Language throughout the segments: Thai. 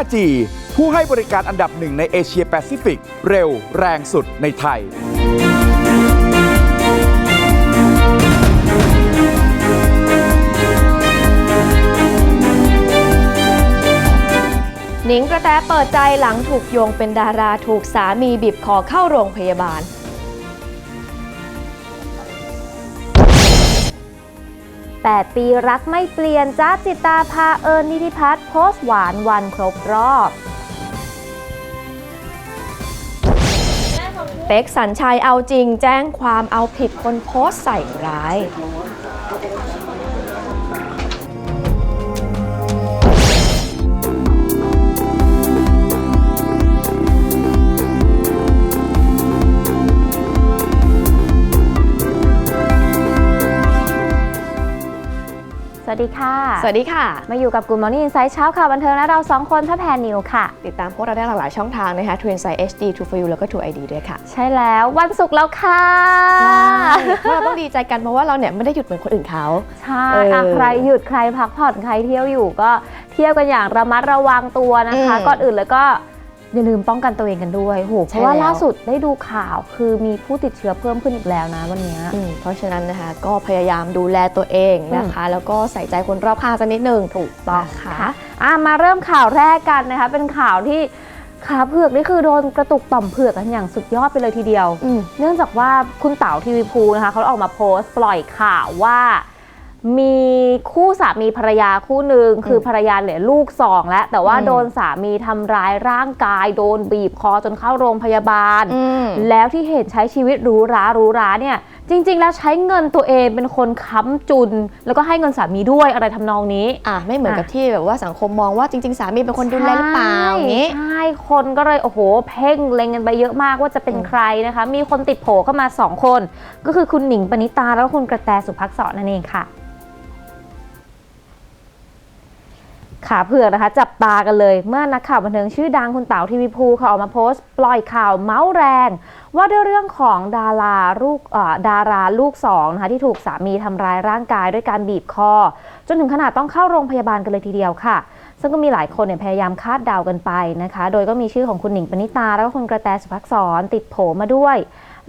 5G ผู้ให้บริการอันดับหนึ่งในเอเชียแปซิฟิก เร็วแรงสุดในไทย หนิงกระแตเปิดใจหลังถูกโยงเป็นดาราถูกสามีบีบคอเข้าโรงพยาบาล 8 ปีรักไม่เปลี่ยนจ้าจิตตาพาเอิญนิธิพัฒน์โพสต์หวานวันครบรอบเป็กสัญชัยเอาจริงแจ้งความเอาผิดคนโพสต์ใส่ร้าย วัสดีค่ะ สวัสดีค่ะ มาอยู่กับกลุ่มมอร์นิ่งไซส์เช้าข่าวบันเทิงและเราสองคนพระแพรนิวค่ะ ติดตามพวกเราได้หลากหลายช่องทางนะคะ t w i n s i d e HD True for You แล้วก็ True ID ด้วยค่ะ ใช่แล้ววันศุกร์แล้วค่ะเพราะเราต้องดีใจกันเพราะว่าเราเนี่ยไม่ได้หยุดเหมือนคนอื่นเขาใช่เอออะใครหยุดใครพักผ่อนใครเที่ยวอยู่ก็เที่ยวกันอย่างระมัดระวังตัวนะคะอืมก่อนอื่นเลยก็ อย่าลืมป้องกันตัวเองกันด้วยโหเพใช่ราะว่าแล้วล่าสุดได้ดูข่าวคือมีผู้ติดเชื้อเพิ่มขึ้นอีกแล้วนะวันเนี้ยอืมเพราะฉะนั้นนะคะก็พยายามดูแลตัวเองนะคะ แล้วก็ใส่ใจคนรอบข้างสักนิดหนึ่งถูกต้องนะค่ะคะอะมาเริ่มข่าวแรกกันนะคะ เป็นข่าวที่ขาเผือกนี่คือโดนกระตุกต่อมเผือกกันอย่างสุดยอดไปเลยทีเดียวอืมเนื่องจากว่าคุณเต๋าทีวีภูนะคะเขาออกมาโพสต์ปล่อยข่าวว่า มีคู่สามีภรรยาคู่หนึ่งคือภรรยาเหลือลูกสองแล้ว แต่ว่าอืมโดนสามีทำร้ายร่างกาย โดนบีบคอจนเข้าโรงพยาบาลอืมแล้วที่เห็นใช้ชีวิตหรูหราหรูหราเนี่ย จริง ๆ แล้วใช้เงินตัวเองเป็นคนค้ำจุน แล้วก็ให้เงินสามีด้วยอะไรทำนองนี้อะไม่เหมือนอะกับที่แบบว่าสังคมมองว่าจริง ๆ สามีเป็นคนดูแลหรือเปล่าอย่างนี้ใช่คนก็เลยโอ้โห เพ่งเล็งกันไปเยอะมากว่าจะเป็นอืมใครนะคะ มีคนติดโผเข้ามา 2 คน ก็คือคุณหนิงปณิตาแล้วก็คุณกระแตสุภักษรนั่นเองค่ะ ขาเผือกนะคะ จับตากันเลย เมื่อนักข่าวบันเทิงชื่อดังคุณเต๋าทีวีภูเขาออกมาโพสต์ ปล่อยข่าวเมาส์แรง ว่าด้วยเรื่องของดาราลูกอ่อดาราลูกสองนะคะที่ถูกสามีทำร้ายร่างกายด้วยการบีบคอ จนถึงขนาดต้องเข้าโรงพยาบาลกันเลยทีเดียวค่ะ ซึ่งก็มีหลายคนเนี่ยพยายามคาดเดากันไปนะคะ โดยก็มีชื่อของคุณหนิงปณิตาแล้วก็คุณกระแตสุภักษรติดโผมาด้วย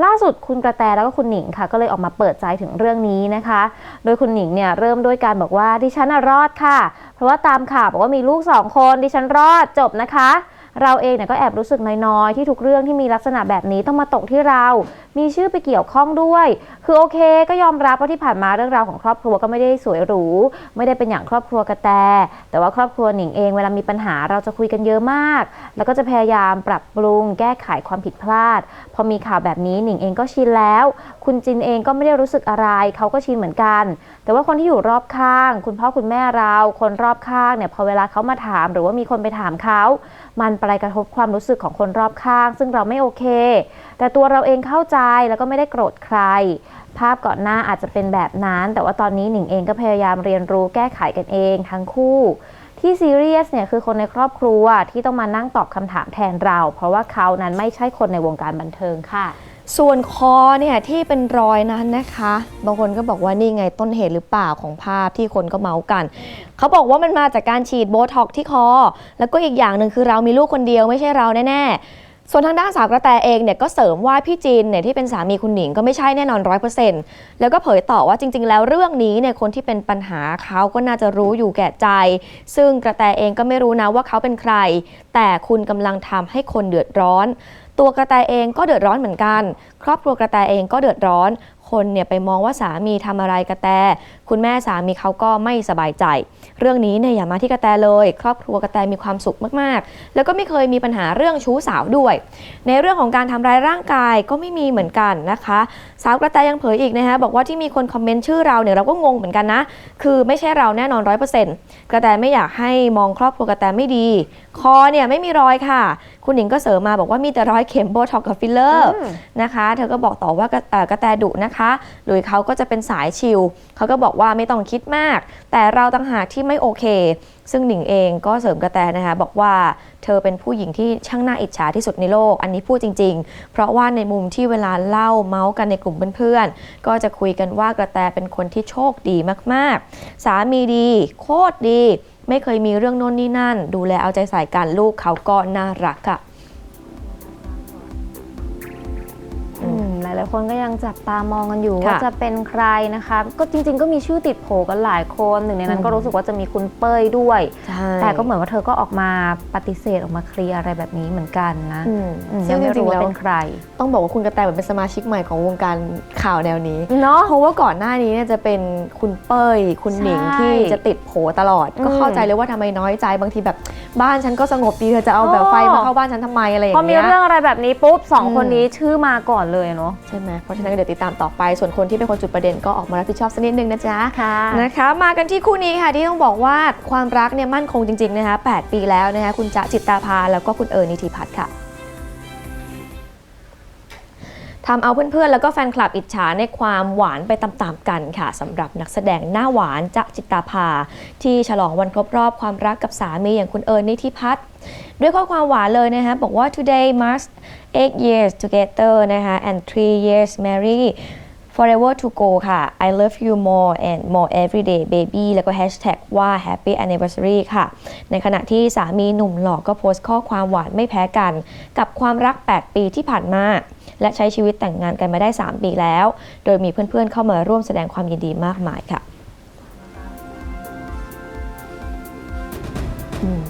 ล่าสุดคุณกระแตแล้วก็คุณหนิงค่ะ ก็เลยออกมาเปิดใจถึงเรื่องนี้นะคะ โดยคุณหนิงเนี่ยเริ่มด้วยการบอกว่าดิฉันรอดค่ะ เพราะว่าตามข่าวบอกว่ามีลูกสองคนดิฉันรอดจบนะคะ เราเองเนี่ยก็แอบรู้สึกน้อยๆ ที่ทุกเรื่องที่มีลักษณะแบบนี้ต้องมาตกที่เรา มีชื่อไปเกี่ยวข้องด้วย คือโอเค ก็ยอมรับว่าที่ผ่านมาเรื่องราวของครอบครัวก็ไม่ได้สวยหรู ไม่ได้เป็นอย่างครอบครัวกระแต แต่ว่าครอบครัวหนิงเองเวลามีปัญหาเราจะคุยกันเยอะมาก แล้วก็จะพยายามปรับปรุงแก้ไขความผิดพลาด พอมีข่าวแบบนี้หนิงเองก็ชินแล้ว คุณจินเองก็ไม่ได้รู้สึกอะไร เขาก็ชินเหมือนกัน แต่ว่าคนที่อยู่รอบข้าง คุณพ่อคุณแม่เรา คนรอบข้างเนี่ยพอเวลาเขามาถาม หรือว่ามีคนไปถามเขา มันไปกระทบความรู้สึกของคนรอบข้าง ซึ่งเราไม่โอเค แต่ตัวเราเองเข้าใจแล้วก็ไม่ได้โกรธใคร ภาพก่อนหน้าอาจจะเป็นแบบนั้น แต่ว่าตอนนี้หนิงเองก็พยายามเรียนรู้แก้ไขกันเองทั้งคู่ที่ซีเรียสเนี่ยคือคนในครอบครัวที่ต้องมานั่งตอบคำถามแทนเรา เพราะว่าเขานั้นไม่ใช่คนในวงการบันเทิงค่ะ ส่วนคอเนี่ยที่เป็นรอยนั้นนะคะ บางคนก็บอกว่านี่ไงต้นเหตุหรือเปล่าของภาพที่คนก็เมาส์กัน เขาบอกว่ามันมาจากการฉีดโบท็อกที่คอ แล้วก็อีกอย่างหนึ่งคือเรามีลูกคนเดียวไม่ใช่เราแน่ๆ ส่วนทางด้านสาวกระแตเองเนี่ยก็เสริมว่าพี่จีนเนี่ยที่เป็นสามีคุณหนิงก็ไม่ใช่แน่นอนร้อยเปอร์เซ็นต์แล้วก็เผยต่อว่าจริง ๆ แล้วเรื่องนี้เนี่ยคนที่เป็นปัญหาเขาก็น่าจะรู้อยู่แก่ใจ ซึ่งกระแตเองก็ไม่รู้นะว่าเขาเป็นใคร แต่คุณกำลังทำให้คนเดือดร้อน ตัวกระแตเองก็เดือดร้อนเหมือนกัน ครอบครัวกระแตเองก็เดือดร้อน คนเนี่ยไปมองว่าสามีทำอะไรกระแต คุณแม่สามีเขาก็ไม่สบายใจ เรื่องนี้เนี่ยอย่ามาที่กระแตเลย ครอบครัวกระแตมีความสุขมากๆ แล้วก็ไม่เคยมีปัญหาเรื่องชู้สาวด้วย ในเรื่องของการทำร้ายร่างกายก็ไม่มีเหมือนกันนะคะ สาวกระแตยังเผยอีกนะคะบอกว่าที่มีคนคอมเมนต์ชื่อเราเนี่ยเราก็งงเหมือนกันนะ คือไม่ใช่เราแน่นอนร้อยเปอร์เซ็นต์กระแตไม่อยากให้มองครอบครัวกระแตไม่ดี คอเนี่ยไม่มีรอยค่ะ คุณหนิงก็เสริมมาบอกว่ามีแต่รอยเข็มโบท็อกกับฟิลเลอร์อืมนะคะ เธอก็บอกต่อว่ากระเอ่อกระแตดุนะคะโดยเขาก็จะเป็นสายชิลเขาก็บอกว่าไม่ต้องคิดมาก แต่เราต่างหากที่ไม่โอเค ซึ่งหนิงเองก็เสริมกระแตนะคะบอกว่าเธอเป็นผู้หญิงที่ช่างน่าอิจฉาที่สุดในโลก อันนี้พูดจริง ๆ เพราะว่าในมุมที่เวลาเล่าเมาส์กันในกลุ่มเพื่อนๆ ก็จะคุยกันว่ากระแตเป็นคนที่โชคดีมากๆ สามีดี โคตรดี ไม่เคยมีเรื่องโน่นนี่นั่น ดูแลเอาใจใส่กันลูกเขาก็น่ารักค่ะ คนก็ยังจับตามองกันอยู่ค่ะว่าจะเป็นใครนะคะ ก็จริง ๆ ก็มีชื่อติดโผกันหลายคนหนึ่งในนั้อืนมก็รู้สึกว่าจะมีคุณเป้ยด้วยใช่แต่ก็เหมือนว่าเธอก็ออกมาปฏิเสธออกมาเคลียร์อะไรแบบนี้เหมือนกันนะอืมอืมซึ่ยังงจไม่ริรู้งๆว่าแล้วเป็นใคร ต้องบอกว่าคุณกระแตเหมือนเป็นสมาชิกใหม่ของวงการข่าวแนวนี้เนาะเพราะว่าก่อนหน้านี้เนี่ยจะเป็นคุณเป้ย คุณหนิงใช่ที่จะติดโผตลอดอืมก็เข้าใจเลยว่าทำไมน้อยใจบางทีแบบบ้านฉันก็สงบดีเธอจะเอาแบบอ๋อไฟมาเข้าบ้านฉันทำไมอะไรอย่าพองมีเงี้ยเรื่องอะไรแบบนี้ปุ๊บสองอืมคนนี้ชื่อมาก่อนเลยเนาะใช่ไหมเพราะฉะนั้นก็เดี๋ยวติดตามต่อไป ส่วนคนที่เป็นคนจุดประเด็นก็ออกมารับผิดชอบสักนิดนึงนะจ๊ะค่ะนะคะมากันที่คู่นี้ค่ะที่ต้องบอกว่าความรักเนี่ยมั่นคงจริงๆนะคะ8ปีแล้วนะคะคุณจ๊ะจิตตาภาแล้วก็คุณเอิญนิติพัฒน์ค่ะ ทำเอาเพื่อนๆ แล้วก็แฟนคลับอิจฉาในความหวานไปตามๆกันค่ะสำหรับนักแสดงหน้าหวานจะจิตาภา ที่ฉลองวันครบรอบความรักกับสามีอย่างคุณเอิญนิติพัฒน์ด้วยข้อความหวานเลยนะคะบอกว่า today marks eight years together นะคะ and three years married forever to go ค่ะ I love you more and more every day baby แล้วก็ hashtag ว่า happy anniversary ค่ะ ในขณะที่สามีหนุ่มหล่อก็โพสต์ข้อความหวานไม่แพ้กัน กับความรัก 8 ปีที่ผ่านมา และใช้ชีวิตแต่งงานกันมาได้ 3 ปีแล้ว โดยมีเพื่อนๆเข้ามาร่วมแสดงความยินดีมากมายค่ะ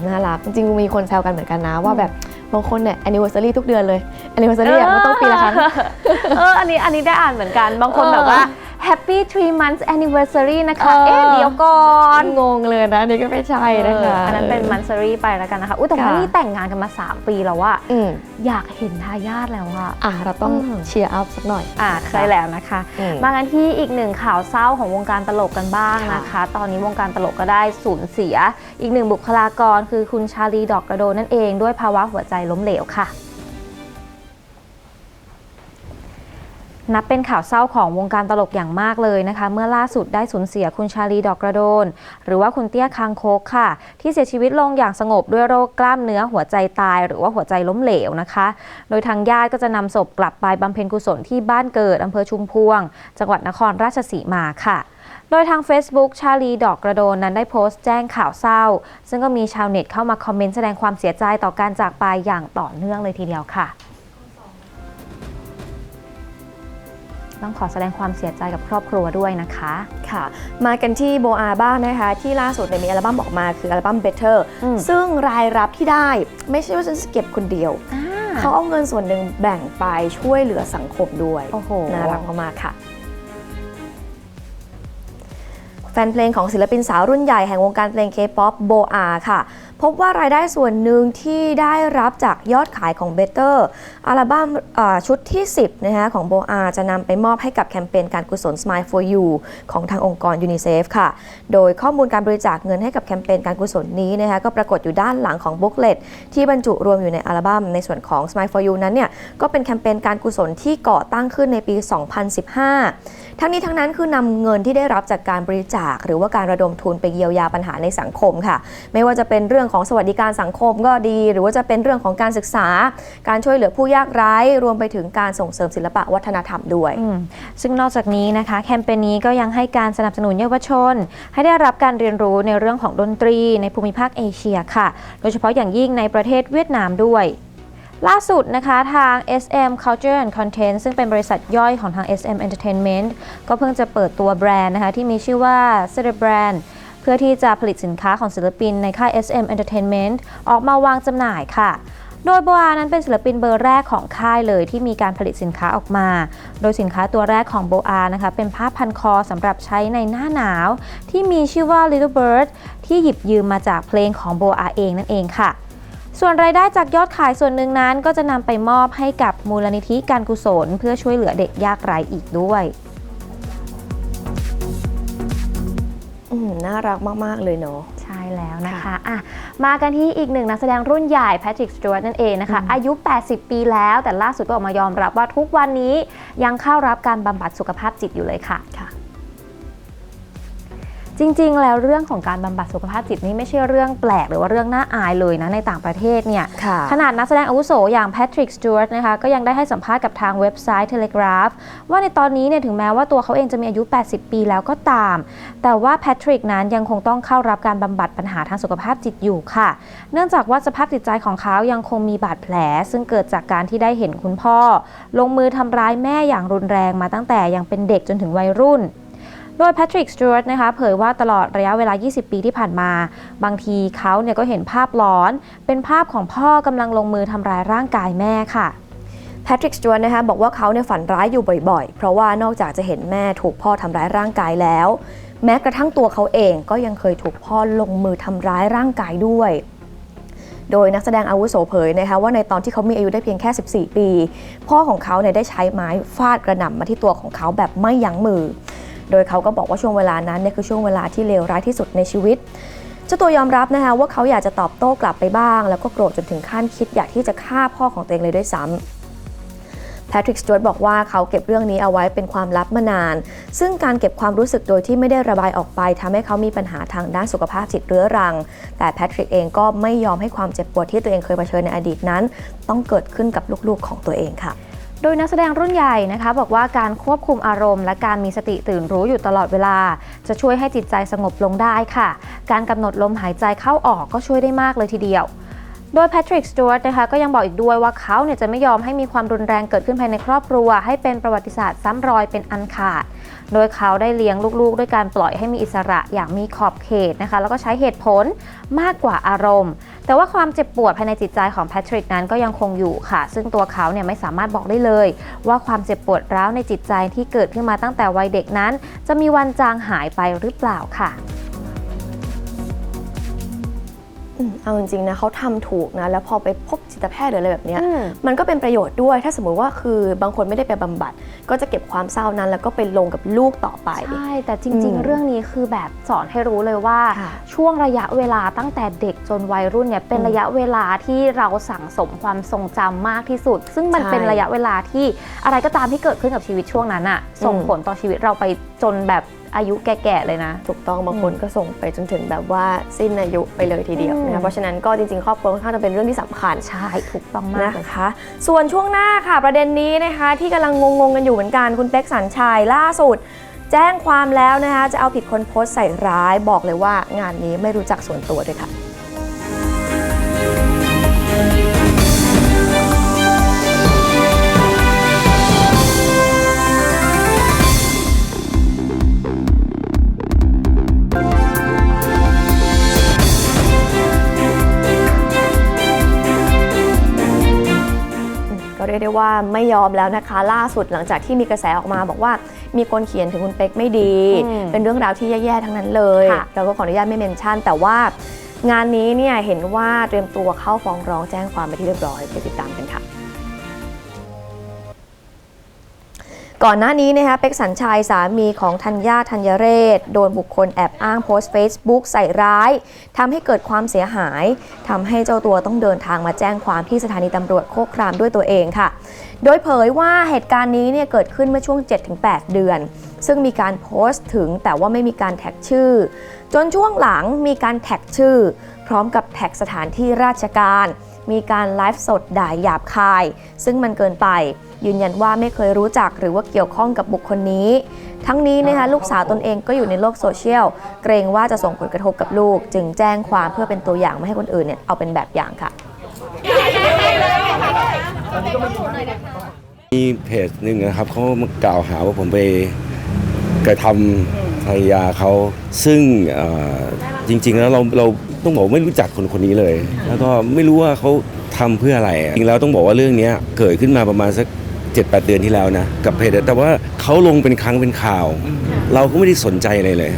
น่ารัก จริงๆมีคนแซวกันเหมือนกันนะ ว่าแบบบางคนเนี่ยอันนิวเซอรี่ทุกเดือนเลย anniversary อะมันต้องปีละครั้งเอออันนี้อันนี้ได้อ่านเหมือนกันบางคนแบบว่า Happy three months anniversary นะคะเออเอ๊ะเดี๋ยวก่อน งงเลยนะนี่ก็ไม่ใช่นะคะเอออันนั้นเป็นมันซารีไปแล้วกันนะคะ อุ้ยแต่ว่าค่ะนี่แต่งงานกันมา 3 ปีแล้วว่าอืมอยากเห็นทายาทแล้วอะอะ เราต้องอืมเชียร์อัพสักหน่อย อ่าใช่แล้วนะคะอืมมากันที่อีกหนึ่งข่าวเศร้าของวงการตลกกันบ้างนะคะ ตอนนี้วงการตลกก็ได้สูญเสีย อีกหนึ่งบุคลากรคือคุณชาลีดอกกระโดนนั่นเอง ด้วยภาวะหัวใจล้มเหลวค่ะ นับเป็นข่าวเศร้าของวงการตลกอย่างมากเลยนะคะ เมื่อล่าสุดได้สูญเสียคุณชาลีดอกกระโดน หรือว่าคุณเตี้ยคางโคกค่ะ ที่เสียชีวิตลงอย่างสงบด้วยโรคกล้ามเนื้อหัวใจตาย หรือว่าหัวใจล้มเหลวนะคะ โดยทางญาติก็จะนำศพกลับไปบำเพ็ญกุศลที่บ้านเกิดอำเภอชุมพวง จังหวัดนครราชสีมาค่ะโดยทาง Facebook ชาลีดอกกระโดนนั้นได้โพสต์แจ้งข่าวเศร้า ซึ่งก็มีชาวเน็ตเข้ามาคอมเมนต์แสดงความเสียใจต่อการจากไปอย่างต่อเนื่องเลยทีเดียวค่ะ ต้องขอแสดงความเสียใจกับครอบครัวด้วยนะคะค่ะ มากันที่โบอาบ้างนะคะ ที่ล่าสุดเนี่ยมีอัลบั้มออกมาคืออัลบั้ม Better อืม ซึ่งรายรับที่ได้ไม่ใช่ว่าฉันจะเก็บคนเดียว เขาเอาเงินส่วนหนึ่งแบ่งไปช่วยเหลือสังคมด้วย โอ้โห น่ารักมากๆค่ะ แฟนเพลงของศิลปินสาวรุ่นใหญ่แห่งวงการเพลง K-POP โบอาค่ะ พบว่ารายได้ส่วนหนึ่งที่ได้รับจากยอดขายของ Better อัลบั้มชุดที่ 10นะคะของโบอาจะนำไปมอบให้กับแคมเปญการกุศล Smile for You ของทางองค์กรยูนิเซฟค่ะ โดยข้อมูลการบริจาคเงินให้กับแคมเปญการกุศลนี้นะคะก็ปรากฏอยู่ด้านหลังของบุ๊กเลตที่บรรจุรวมอยู่ในอัลบั้มในส่วนของ Smile for You นั้นเนี่ยก็เป็นแคมเปญการกุศลที่ก่อตั้งขึ้นในปี 2015 ทั้งนี้ทั้งนั้นคือนำเงินที่ได้รับจากการบริจาค หรือว่าการระดมทุนไปเยียวยาปัญหาในสังคมค่ะ ไม่ว่าจะเป็นเรื่องของสวัสดิการสังคมก็ดี หรือว่าจะเป็นเรื่องของการศึกษา การช่วยเหลือผู้ยากไร้ รวมไปถึงการส่งเสริมศิลปะวัฒนธรรมด้วย ซึ่งนอกจากนี้นะคะแคมเปญนี้ก็ยังให้การสนับสนุนเยาวชน ให้ได้รับการเรียนรู้ในเรื่องของดนตรี ในภูมิภาคเอเชียค่ะ โดยเฉพาะอย่างยิ่งในประเทศเวียดนามด้วย ล่าสุดนะคะทาง SM Culture and Content ซึ่งเป็นบริษัทย่อยของทาง SM Entertainment ก็เพิ่งจะเปิดตัวแบรนด์นะคะที่มีชื่อว่า c e r e Brand เพื่อที่จะผลิตสินค้าของศิลปินในค่าย SM Entertainment ออกมาวางจำหน่ายค่ะ โดยโบอานั้นเป็นศิลปินเบอร์แรกของค่ายเลยที่มีการผลิตสินค้าออกมา โดยสินค้าตัวแรกของโบอานะคะเป็นผ้าพันคอสำหรับใช้ในหน้าหนาว ที่มีชื่อว่า Little Bird ที่หยิบยืมมาจากเพลงของโบอาเองนั่นเองค่ะ ส่วนรายได้จากยอดขายส่วนหนึ่งนั้น ก็จะนำไปมอบให้กับมูลนิธิการกุศล เพื่อช่วยเหลือเด็กยากไร้อีกด้วยอืมน่ารักมาก ๆ เลยเนาะใช่แล้วนะคะอะมากันที่อีกหนึ่งนักแสดงรุ่นใหญ่แพทริกสจวตนั่นเองนะคะ อายุ 80 ปีแล้วแต่ล่าสุดก็ออกมายอมรับว่าทุกวันนี้ยังเข้ารับการบำบัดสุขภาพจิตอยู่เลยค่ะค่ะ จริง ๆ แล้วเรื่องของการบำบัดสุขภาพจิตนี่ไม่ใช่เรื่องแปลกหรือว่าเรื่องน่าอายเลยนะในต่างประเทศเนี่ยค่ะขนาดนักแสดงอาวุโสอย่างแพทริกสจ w ว r t นะคะก็ยังได้ให้สัมภาษณ์กับทางเว็บไซต์ Telegraph ว่าในตอนนี้เนี่ยถึงแม้ว่าตัวเขาเองจะมีอายุ 80 ปีแล้วก็ตาม แต่ว่าแพทริกนั้นยังคงต้องเข้ารับการบำบัดปัญหาทางสุขภาพจิตอยู่ค่ะ เนื่องจากว่าสภาพจิตใจของเขายังคงมีบาดแผล ซึ่งเกิดจากการที่ได้เห็นคุณพ่อ ลงมือทำร้ายแม่อย่างรุนแรงมาตั้งแต่ยังเป็นเด็กจนถึงวัยรุ่นโดยแพทริกสจว r t นะคะเผยว่าตลอดระยะเวลา 20 ปีที่ผ่านมา บางทีเขาเนี่ยก็เห็นภาพหลอน เป็นภาพของพ่อกำลังลงมือทำร้ายร่างกายแม่ค่ะแพทริกสจวตนะคะบอกว่าเขาเนี่ยฝันร้ายอยู่บ่อยๆ เพราะว่านอกจากจะเห็นแม่ถูกพ่อทำร้ายร่างกายแล้ว แม้กระทั่งตัวเขาเองก็ยังเคยถูกพ่อลงมือทำร้ายร่างกายด้วย โดยนักแสดงอาวุโสเผยนะคะว่าในตอนที่เขามีอายุได้เพียงแค่ 14 ปี พ่อของเขาเนี่ยได้ใช้ไม้ฟาดกระหน่ำมาที่ตัวของเขาแบบไม่ยั้งมือ โดยเขาก็บอกว่าช่วงเวลานั้นเนี่ยคือช่วงเวลาที่เลวร้ายที่สุดในชีวิตเจ้าตัวยอมรับนะคะว่าเขาอยากจะตอบโต้กลับไปบ้าง แล้วก็โกรธจนถึงขั้นคิดอยากที่จะฆ่าพ่อของตัวเองเลยด้วยซ้ำแพทริกสจวตบอกว่าเขาเก็บเรื่องนี้เอาไว้เป็นความลับมานาน ซึ่งการเก็บความรู้สึกโดยที่ไม่ได้ระบายออกไปทำให้เขามีปัญหาทางด้านสุขภาพจิตเรื้อรัง แต่แพทริกเองก็ไม่ยอมให้ความเจ็บปวดที่ตัวเองเคยเผชิญในอดีตนั้น ต้องเกิดขึ้นกับลูกๆของตัวเองค่ะ โดยนักแสดงรุ่นใหญ่นะคะ บอกว่าการควบคุมอารมณ์ และการมีสติตื่นรู้อยู่ตลอดเวลา จะช่วยให้จิตใจสงบลงได้ค่ะ การกำหนดลมหายใจเข้าออกก็ช่วยได้มากเลยทีเดียวโดยแพทริกสจ w วตนะคะก็ยังบอกอีกด้วยว่าเขาเนี่ยจะไม่ยอมให้มีความรุนแรงเกิดขึ้นภายในครอบครัว ให้เป็นประวัติศาสตร์ซ้ำรอยเป็นอันขาด โดยเขาได้เลี้ยงลูกๆ ด้วยการปล่อยให้มีอิสระอย่างมีขอบเขตนะคะ แล้วก็ใช้เหตุผลมากกว่าอารมณ์ แต่ว่าความเจ็บปวดภายในจิตใจของแพทริกนั้นก็ยังคงอยู่ค่ะ ซึ่งตัวเขาเนี่ยไม่สามารถบอกได้เลย ว่าความเจ็บปวดร้าวในจิตใจที่เกิดขึ้นมาตั้งแต่วัยเด็กนั้น จะมีวันจางหายไปหรือเปล่าค่ะ เอาจริงๆนะเขาทำถูกนะแล้วพอไปพบจิตแพทย์หรืออะไรแบบเนี้ยอืมมันก็เป็นประโยชน์ด้วยถ้าสมมติว่าคือบางคนไม่ได้ไปบำบัด ก็จะเก็บความเศร้านั้น แล้วก็ไปลงกับลูกต่อไปใช่แต่จอืริงมๆเรื่องนี้คือแบบสอนให้รู้เลยว่าค่ะช่วงระยะเวลาตั้งแต่เด็กจนวัยรุ่นเนี่ยเป็นอืมระยะเวลาที่เราสั่งสมความทรงจำมากที่สุด ซึ่งมันใช่เป็นระยะเวลาที่อะไรก็ตามที่เกิดขึ้นกับชีวิตช่วงนั้นอะส่งอืมผลต่อชีวิตเราไปจนแบบ อายุแก่ๆเลยนะ ถูกต้องบางคนก็ส่งไปจนถึงแบบว่าสิ้นอายุไปเลยทีเดียวอืนะมคะเพราะฉะนั้นก็จริงๆ ครอบครัวค่อนข้างจะเป็นเรื่องที่สำคัญใช่ถูกต้องมากนะคะ ส่วนช่วงหน้าค่ะประเด็นนี้นะคะ ที่กำลังงงๆกันอยู่เหมือนกันคุณเป๊กสัญชัยล่าสุด แจ้งความแล้วนะคะจะเอาผิดคนโพสต์ใส่ร้ายบอกเลยว่างานนี้ไม่รู้จักส่วนตัวด้วยค่ะ ว่าไม่ยอมแล้วนะคะ ล่าสุดหลังจากที่มีกระแสออกมาบอกว่ามีคนเขียนถึงคุณเป๊กไม่ดีอืมเป็นเรื่องราวที่แย่ๆทั้งนั้นเลยค่ะเราก็ขออนุญาตไม่เมนชั่น แต่ว่างานนี้เนี่ยเห็นว่าเตรียมตัวเข้าฟ้องร้องแจ้งความไปที่เรียบร้อยไปติดตามกันค่ะ ก่อนหน้านี้นะคะเป็กสัญชัยสามีของธัญญาธัญเรศ โดนบุคคลแอบอ้างโพสต์ Facebook ใส่ร้ายทำให้เกิดความเสียหาย ทำให้เจ้าตัวต้องเดินทางมาแจ้งความที่สถานีตำรวจโคกครามด้วยตัวเองค่ะ โดยเผยว่าเหตุการณ์นี้เนี่ยเกิดขึ้นเมื่อช่วง 7-8 เดือน ซึ่งมีการโพสต์ถึงแต่ว่าไม่มีการแท็กชื่อ จนช่วงหลังมีการแท็กชื่อ พร้อมกับแท็กสถานที่ราชการ มีการไลฟ์สดด่าหยาบคาย ซึ่งมันเกินไป ยืนยันว่าไม่เคยรู้จักหรือว่าเกี่ยวข้องกับบุคคลนี้ ทั้งนี้นะคะลูกสาวตนเองก็อยู่ในโลกโซเชียล เกรงว่าจะส่งผลกระทบกับลูก จึงแจ้งความเพื่อเป็นตัวอย่างไม่ให้คนอื่นเนี่ยเอาเป็นแบบอย่างค่ะมีเพจหนึ่งนะครับเขามากล่าวหาว่าผมไปกระทำภรรยาเขาซึ่งเอ่อจริง ๆ แล้วเราเรา ต้องบอกว่าไม่รู้จักคนคนนี้เลย แล้วก็ไม่รู้ว่าเขาทำเพื่ออะไรจริงๆแล้วต้องบอกว่าเรื่องเนี้ยเกิดขึ้นมาประมาณสัก7จ็ดแเดือนที่แล้วนะกับเพจแต่ว่าเขาลงเป็นครั้งเป็นข่าว เราก็ไม่ได้สนใจอะไรเลย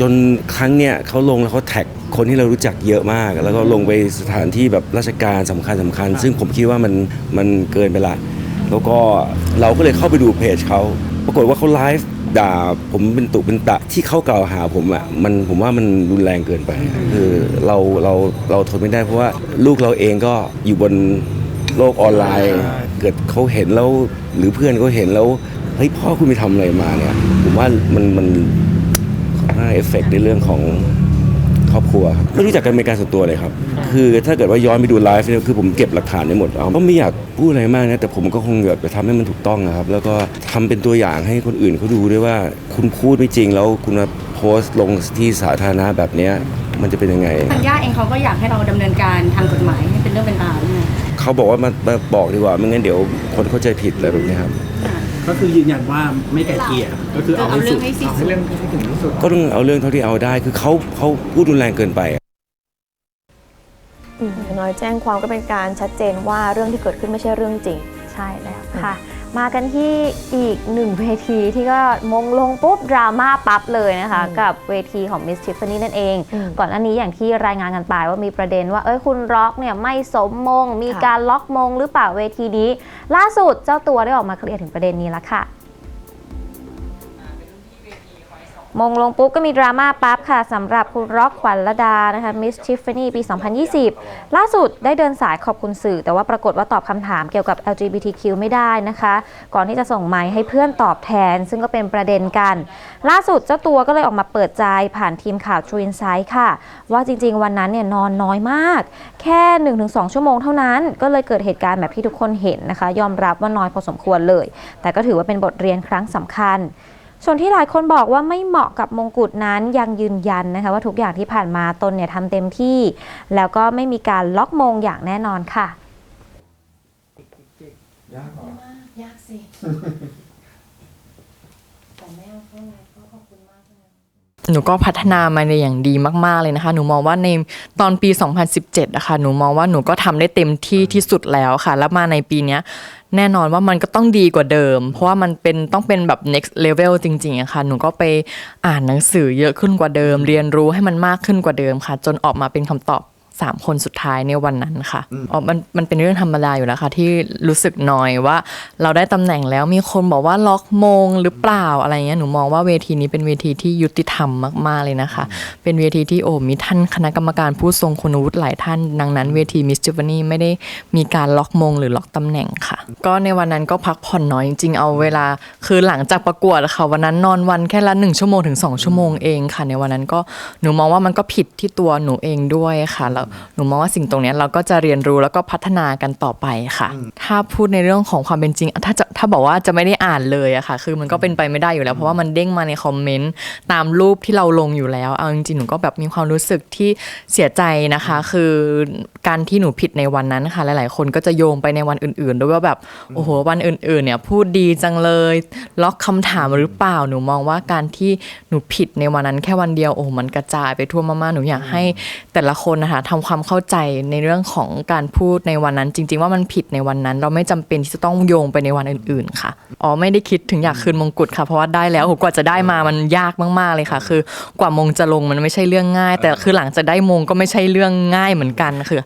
จนครั้งเนี้ยเขาลงแล้วเขาแท็กคนที่เรารู้จักเยอะมาก แล้วก็ลงไปสถานที่แบบราชการสำคัญสำคัญ ซึ่งผมคิดว่ามันมันเกินไปละแล้วก็เราก็เลยเข้าไปดูเพจเขา ปรากฏว่าเขาไลฟ์ด่าผมเป็นตุเป็นตะที่เขากล่าวหาผมอะมันผมว่ามันรุนแรงเกินไป คือเราเราเราทนไม่ได้เพราะว่าลูกเราเองก็อยู่บนโลกออนไลน์ เกิดเขาเห็นแล้วหรือเพื่อนเขาเห็นแล้วเฮ้ยพ่อคุณไปทำอะไรมาเนี่ย ผมว่ามันมันน่างเอฟเฟกต์ในเรื่องของ ครอบครัวครับไม่รู้จักกันเป็นการส่วนตัวเลยครับ คือถ้าเกิดว่าย้อนไปดูไลฟ์เนี่ยคือผมเก็บหลักฐานได้หมดเอาก็ไม่อยากพูดอะไรมากนะแต่ผมก็คงแบบจะทำให้มันถูกต้องนะครับ แล้วก็ทำเป็นตัวอย่างให้คนอื่นเขาดูด้วยว่า คุณพูดไม่จริงแล้วคุณมาโพสต์ลงที่สาธารณะแบบเนี้ยมันจะเป็นยังไง ทางญาติเองเขาก็อยากให้เราดำเนินการทางกฎหมายให้เป็นเรื่องเป็นราวด้วยไง เขาบอกว่ามามาบอกดีกว่าไม่งั้นเดี๋ยวคนเข้าใจผิดอะไรแบบนี้ครับ ก็คือยืนยันว่าไม่ไก่เกลี่ยก็คือเอาเอาให้เรื่สุอดงให้สิ้นเอาสุให้ดเรื่องให้ถึงที่สุดก็ต้องเอาเรื่องเท่าที่เอาได้คือเขาเขาพูดรุนแรงเกินไปอืมอย่างน้อยแจ้งความก็เป็นการชัดเจนว่าเรื่องที่เกิดขึ้นไม่ใช่เรื่องจริง ใช่แล้วค่ะ มากันที่อีกหนึ่งเวทีที่ก็มงลงปุ๊บ ดราม่าปั๊บเลยนะคะอืมกับเวทีของ Miss Tiffany นั่นเองอืมก่อนหน้านี้อย่างที่รายงานกันไปว่ามีประเด็นว่า เอ้ยคุณร็อกเนี่ยไม่สมมง มีค่ะการล็อกมงหรือเปล่าเวทีนี้ ล่าสุดเจ้าตัวได้ออกมาเคลียร์ถึงประเด็นนี้แล้วค่ะ มงลงปุ๊บก็มีดราม่าปั๊บค่ะสำหรับคุณร็อกขวัญระดานะคะมิสทิฟฟานี่ปี 2020 ล่าสุดได้เดินสายขอบคุณสื่อ แต่ว่าปรากฏว่าตอบคำถามเกี่ยวกับ LGBTQ ไม่ได้นะคะ ก่อนที่จะส่งไมค์ให้เพื่อนตอบแทน ซึ่งก็เป็นประเด็นกัน ล่าสุดเจ้าตัวก็เลยออกมาเปิดใจผ่านทีมข่าว True Insight ค่ะ ว่าจริงๆ วันนั้นเนี่ยนอนน้อยมาก แค่ 1-2 ชั่วโมงเท่านั้น ก็เลยเกิดเหตุการณ์แบบที่ทุกคนเห็นนะคะ ยอมรับว่าน้อยพอสมควรเลย แต่ก็ถือว่าเป็นบทเรียนครั้งสำคัญ ส่วนที่หลายคนบอกว่าไม่เหมาะกับมงกุฎนั้นยังยืนยันนะคะว่าทุกอย่างที่ผ่านมาตนเนี่ยทำเต็มที่ แล้วก็ไม่มีการล็อกมงอย่างแน่นอนค่ะหนูก็พัฒนามาในอย่างดีมาก ๆ เลยนะคะ หนูมองว่าในตอนปี 2017อะค่ะหนูมองว่าหนูก็ทำได้เต็มที่ที่สุดแล้วค่ะ แล้วมาในปีเนี้ย แน่นอนว่ามันก็ต้องดีกว่าเดิม เพราะว่ามันเป็นต้องเป็นแบบ next level จริงๆอะค่ะ หนูก็ไปอ่านหนังสือเยอะขึ้นกว่าเดิม เรียนรู้ให้มันมากขึ้นกว่าเดิมค่ะ จนออกมาเป็นคำตอบ สามคนสุดท้ายในวันนั้นค่ะอ๋อมันมันเป็นเรื่องธรรมดาอยู่แล้วค่ะ ที่รู้สึกน้อยว่า เราได้ตำแหน่งแล้วมีคนบอกว่าล็อกมงหรือเปล่าอะไรเงี้ยหนูมองว่าเวทีนี้เป็นเวทีที่ยุติธรรมมาก ๆ เลยนะคะ เป็นเวทีที่โอ้มีท่านคณะกรรมการผู้ทรงคุณวุฒิหลายท่าน ดังนั้นเวทีมิส s ิ i ฟ a นี่ไม่ได้มีการล็อกมงหรือล็อกตำแหน่งค่ะ ก็ในวันนั้นก็พักผ่อนน้อยจริงๆเอาเวลาคือหลังจากประกวดอะค่ะวันนั้นนอนวันแค่ละหนึ่งชั่วโมงถึงสองชั่วโมงเองค่ะ ในวันนั้นก็หนูมองว่ามันก็ผิดที่ตัวหนูเองด้วยค่ะแล้วหนูมองว่าสิ่งตรงเนี้ยเราก็จะเรียนรู้แล้วก็พัฒนากันต่อไปค่ะ ถ้าพูดในเรื่องของความเป็นจริง ถ้าจะถ้าบอกว่าจะไม่ได้อ่านเลยอะค่ะ คือมันก็เป็นไปไม่ได้อยู่แล้ว เพราะว่ามันเด้งมาในคอมเมนต์ตามรูปที่เราลงอยู่แล้ว เอาจริงๆหนูก็แบบมีความรู้สึกที่เสียใจนะคะ คือการที่หนูผิดในวันนั้นค่ะ หลายๆ คนก็จะโยงไปในวันอื่นๆด้วยว่าแบบโอ้โหวันอื่นๆเนี่ยพูดดีจังเลย ล็อกคำถามหรือเปล่าหนูมองว่าการที่หนูผิดในวันนั้นแค่วันเดียวโอ้โหมันกระจายไปทั่วมากๆหนูอยากให้แต่ละคนนะคะททำความเข้าใจในเรื่องของการพูดในวันนั้น จริง ๆ ว่ามันผิดในวันนั้น เราไม่จำเป็นที่จะต้องโยงไปในวันอื่น ๆ ค่ะอ๋อไม่ได้คิดถึงอยากคืนมงกุฎค่ะเพราะว่าได้แล้วกว่าจะได้มามันยากมาก ๆเลยค่ะ คือกว่ามงจะลงมันไม่ใช่เรื่องง่าย แต่คือหลังจากได้มงก็ไม่ใช่เรื่องง่ายเหมือนกันคือ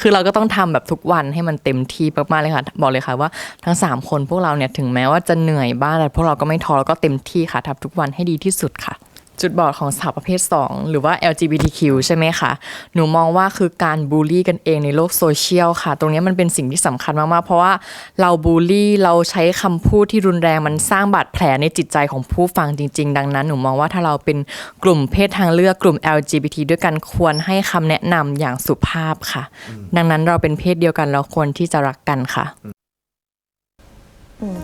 คือเราก็ต้องทำแบบทุกวันให้มันเต็มที่มากๆเลยค่ะ บอกเลยค่ะว่าทั้ง 3 คนพวกเราเนี่ยถึงแม้ว่าจะเหนื่อยบ้างแต่พวกเราก็ไม่ท้อแล้วก็เต็มที่ค่ะทำทุกวันให้ดีที่สุดค่ะ จุดบอดของสาวประเภท 2 หรือว่า LGBTQ ใช่ไหมคะ หนูมองว่าคือการบูลลี่กันเองในโลกโซเชียลค่ะ ตรงนี้มันเป็นสิ่งที่สำคัญมากๆ เพราะว่าเราบูลลี่เราใช้คำพูดที่รุนแรงมันสร้างบาดแผลในจิตใจของผู้ฟังจริง ๆ ดังนั้น หนูมองว่าถ้าเราเป็นกลุ่มเพศทางเลือกกลุ่ม LGBT ด้วยกันควรให้คำแนะนำอย่างสุภาพค่ะ ดังนั้นเราเป็นเพศเดียวกันเราควรที่จะรักกันค่ะอืม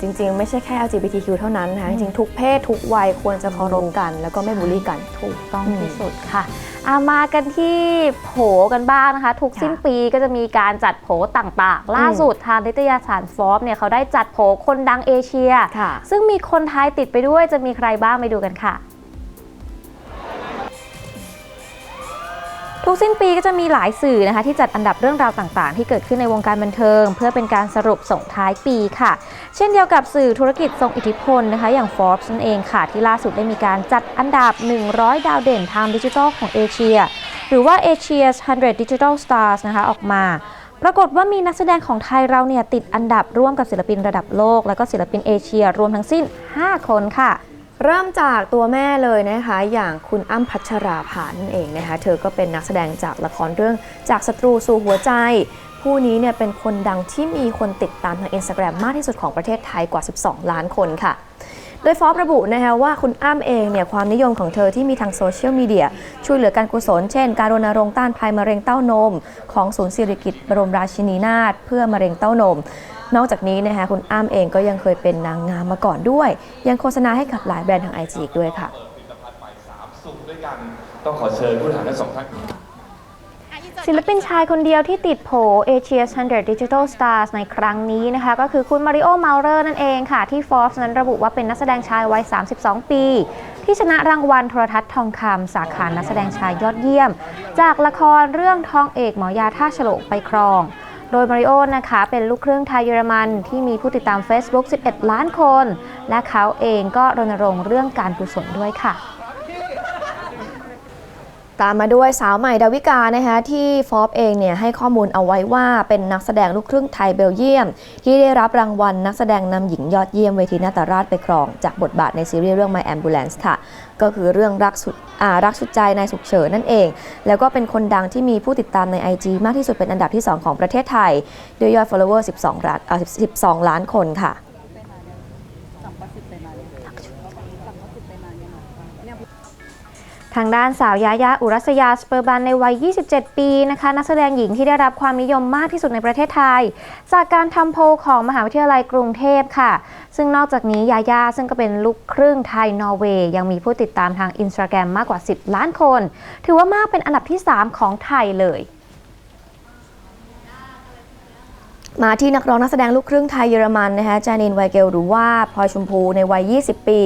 จริง ๆ ไม่ใช่แค่ LGBTQ เท่านั้นนะคะจริงๆทุกเพศทุกวัยควรจะเคารพกัน แล้วก็ไม่บูลลี่กันถูกต้องอืมที่สุดค่ะอามากันที่โผกันบ้างนะคะ ทุกค่ะสิ้นปีก็จะมีการจัดโผต่างๆ ล่าสุดทางนิตยสารฟอร์บเนี่ยเขาได้จัดโผคนดังเอเชียค่ะซึ่งมีคนไทยติดไปด้วยจะมีใครบ้างไปดูกันค่ะ ทุกสิ้นปีก็จะมีหลายสื่อนะคะ ที่จัดอันดับเรื่องราวต่างๆ ที่เกิดขึ้นในวงการบันเทิง เพื่อเป็นการสรุปส่งท้ายปีค่ะ เช่นเดียวกับสื่อธุรกิจทรงอิทธิพลนะคะ อย่าง Forbes นั่นเองค่ะ ที่ล่าสุดได้มีการจัดอันดับ 100 ดาวเด่นทางดิจิทัลของเอเชีย หรือว่า Asia's 100 Digital Stars นะคะออกมาปรากฏว่ามีนักแสดงของไทยเราเนี่ยติดอันดับร่วมกับศิลปินระดับโลก และก็ศิลปินเอเชีย รวมทั้งสิ้น 5 คนค่ะ เริ่มจากตัวแม่เลยนะคะ อย่างคุณอ้ำพัชราภานั่นเองนะคะ เธอก็เป็นนักแสดงจากละครเรื่องจากศัตรูสู่หัวใจ ผู้นี้เนี่ยเป็นคนดังที่มีคนติดตามทาง Instagram มากที่สุดของประเทศไทยกว่า 12 ล้านคนค่ะ โดยฟอประบุนะคะว่าคุณอ้ำเองเนี่ยความนิยมของเธอที่มีทางโซเชียลมีเดียช่วยเหลือการกุศล เช่น การรณรงค์ต้านภัยมะเร็งเต้านม ของศูนย์ศิริกิติ์บรมราชินีนาถเพื่อมะเร็งเต้านม นอกจากนี้นะคะคุณอ้ำเองก็ยังเคยเป็นนางงามมาก่อนด้วย ยังโฆษณาให้กับหลายแบรนด์ทางไอจีอีกด้วยค่ะต้องขอเชิญผู้ถามทั้งสองท่านศิลปินชายคนเดียวที่ติดโผ Asia's 100 Digital Stars ในครั้งนี้นะคะ ก็คือคุณมาริโอเมาเลอร์นั่นเองค่ะ ที่ Forbes นั้นระบุว่าเป็นนักแสดงชายวัย 32 ปี ที่ชนะรางวัลโทรทัศน์ทองคำสาขานักแสดงชายยอดเยี่ยม จากละครเรื่องทองเอกหมอยาท่าฉลกไปครอง โดยมาริโอนะคะเป็นลูกครึ่งไทยเยอรมันที่มีผู้ติดตาม Facebook 11 ล้านคน และเขาเองก็รณรงค์เรื่องการกุศลด้วยค่ะ ตามมาด้วยสาวใหม่ดาวิกานะคะที่ฟอบเองเนี่ยให้ข้อมูลเอาไว้ว่าเป็นนักแสดงลูกครึ่งไทยเบลเยียม ที่ได้รับรางวัลนักแสดงนำหญิงยอดเยี่ยมเวทีนาตาราชไปครอง จากบทบาทในซีรีส์เรื่อง My Ambulance ค่ะ ก็คือเรื่องรักสุดรักสุดใจในสุขเฉินนั่นเอง แล้วก็เป็นคนดังที่มีผู้ติดตามใน IG มากที่สุดเป็นอันดับที่ 2 ของประเทศไทยด้วยยอด follower 12ล้านอ่า12 ล้านคนค่ะ ทางด้านสาวยายาอุรัสยาสเปอร์บันในวัย 27 ปีนะคะนักแสดงหญิงที่ได้รับความนิยมมากที่สุดในประเทศไทย จากการทำโพลของมหาวิทยาลัยกรุงเทพค่ะ ซึ่งนอกจากนี้ยายาซึ่งก็เป็นลูกครึ่งไทยนอร์เวย์ยังมีผู้ติดตามทางอินสตาแกรมมากกว่า 10 ล้านคน ถือว่ามากเป็นอันดับที่ 3 ของไทยเลย มาที่นักร้องนักแสดงลูกครึ่งไทยเยอรมันนะคะจานินไวเกลหรือว่าพลอยชมพูในวัย 20 ปี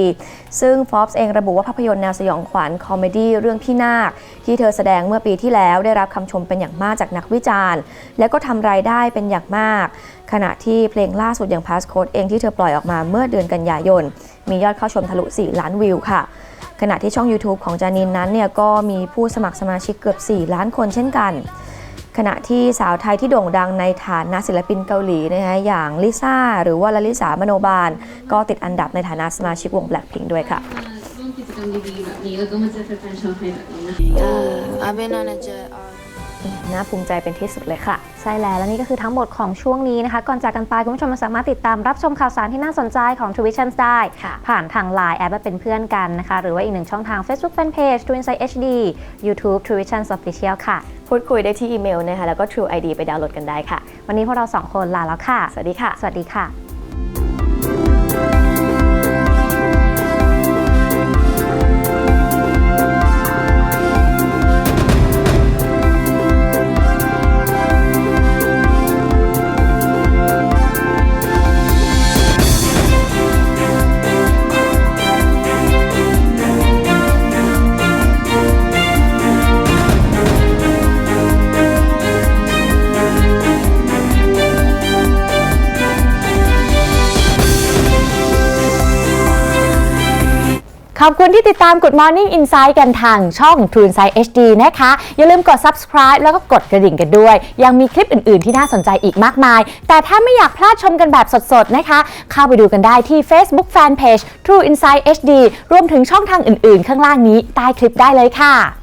ซึ่ง Forbes เองระบุว่าภาพยนตร์แนวสยองขวัญคอมเมดี้เรื่องพี่นาค ที่เธอแสดงเมื่อปีที่แล้วได้รับคำชมเป็นอย่างมากจากนักวิจารณ์ และก็ทำรายได้เป็นอย่างมาก ขณะที่เพลงล่าสุดอย่าง Passcode เองที่เธอปล่อยออกมาเมื่อเดือนกันยายน มียอดเข้าชมทะลุ 4 ล้านวิวค่ะขณะที่ช่อง YouTube ของจานินนั้นเนี่ยก็มีผู้สมัครสมาชิกเกือบ 4 ล้านคนเช่นกัน ขณะที่สาวไทยที่โด่งดังในฐานะศิลปินเกาหลีนะคะอย่างลิซ่าหรือว่าลลิสามโนบาล ก็ติดอันดับในฐานะสมาชิกวง Blackpink ด้วยค่ะร่วมกิจกรรมดีๆแบบนี้แล้วก็มาเจอแฟนๆชาวไทยแบบนี้นะคะ น่าภูมิใจเป็นที่สุดเลยค่ะ ใช่แล้วและนี่ก็คือทั้งหมดของช่วงนี้นะคะ ก่อนจากกันไปคุณผู้ชมสามารถติดตามรับชมข่าวสารที่น่าสนใจของ t w i t i o n ได้ค่ะผ่านทาง Line แอปเป็นเพื่อนกันนะคะ หรือว่าอีกหนึ่งช่องทาง Facebook Fanpage t w i n s i d e HD YouTube t w i t i o n Official ค่ะ พูดคุยได้ที่อีเมลนะคะแล้วก็ True ID ไปดาวน์โหลดกันได้ค่ะ วันนี้พวกเราสองคนลาแล้วค่ะ สวัสดีค่ะ สวัสดีค่ะ คุณที่ติดตาม Good Morning Insight กันทางช่อง t u n s i g h HD นะคะ อย่าลืมกด subscribe แล้วก็กดกระดิ่งกันด้วย ยังมีคลิปอื่น ๆ ที่น่าสนใจอีกมากมาย แต่ถ้าไม่อยากพลาดชมกันแบบสด ๆ นะคะ เข้าไปดูกันได้ที่ Facebook Fanpage True Insight HD รวมถึงช่องทางอื่น ๆ ข้างล่างนี้ใต้คลิปได้เลยค่ะ